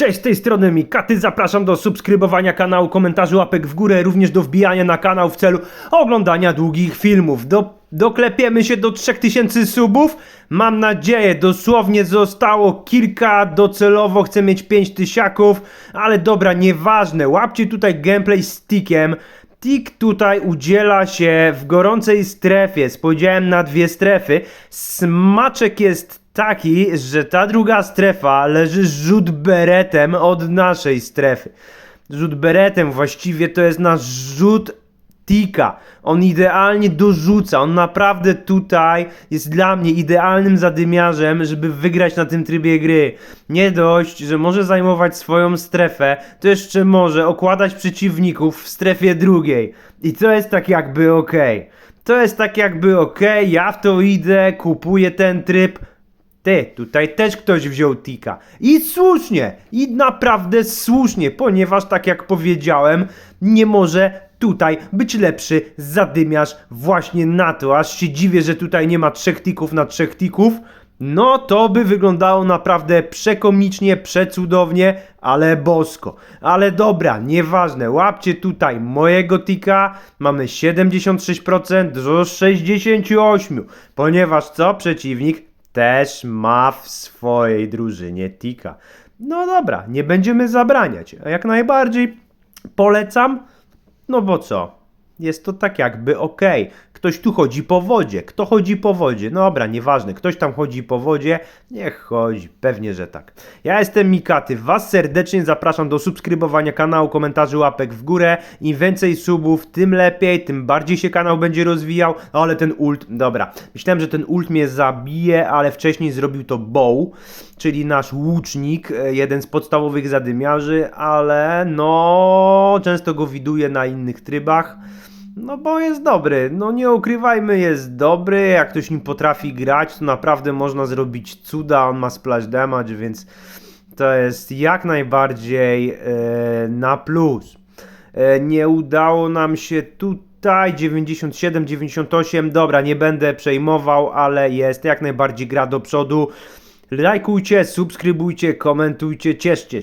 Cześć, z tej strony Mikaty, zapraszam do subskrybowania kanału, komentarzy, łapek w górę, również do wbijania na kanał w celu oglądania długich filmów. Do, doklepiemy się do 3000 subów, mam nadzieję, dosłownie zostało kilka, docelowo chcę mieć 5 tysiaków, ale dobra, nieważne, łapcie tutaj gameplay stickiem. Tik tutaj udziela się w gorącej strefie. Spodziałem na dwie strefy. Smaczek jest taki, że ta druga strefa leży rzut beretem od naszej strefy. Rzut beretem właściwie to jest nasz rzut Tika. On idealnie dorzuca. On naprawdę tutaj jest dla mnie idealnym zadymiarzem, żeby wygrać na tym trybie gry. Nie dość, że może zajmować swoją strefę, to jeszcze może okładać przeciwników w strefie drugiej. I to jest tak jakby okej. To jest tak jakby okej, ja w to idę, kupuję ten tryb. Ty, tutaj też ktoś wziął tika. I słusznie, i naprawdę słusznie, ponieważ tak jak powiedziałem, nie może tutaj być lepszy zadymiarz właśnie na to. Aż się dziwię, że tutaj nie ma trzech tików na trzech tików. No to by wyglądało naprawdę przekomicznie, przecudownie, ale bosko. Ale dobra, nieważne, łapcie tutaj mojego tika, mamy 76% do 68%, ponieważ co? Przeciwnik też ma w swojej drużynie tika. No dobra, nie będziemy zabraniać. Jak najbardziej polecam, no bo co? Jest to tak jakby okej. Ktoś tu chodzi po wodzie. Kto chodzi po wodzie? No dobra, nieważne. Ktoś tam chodzi po wodzie. Niech chodzi. Pewnie, że tak. Ja jestem Mikaty. Was serdecznie zapraszam do subskrybowania kanału, komentarzy, łapek w górę. Im więcej subów, tym lepiej, tym bardziej się kanał będzie rozwijał. No, Ale ten ult, dobra. Myślałem, że ten ult mnie zabije, ale wcześniej zrobił to Bow, czyli nasz łucznik, e, jeden z podstawowych zadymiarzy, ale no często go widuję na innych trybach. No bo jest dobry, no nie ukrywajmy, jest dobry, jak ktoś nim potrafi grać, to naprawdę można zrobić cuda, on ma splash damage, więc to jest jak najbardziej e, na plus. E, nie udało nam się tutaj. 97, 98, dobra, nie będę przejmował, ale jest jak najbardziej gra do przodu. Lajkujcie, subskrybujcie, komentujcie, cieszcie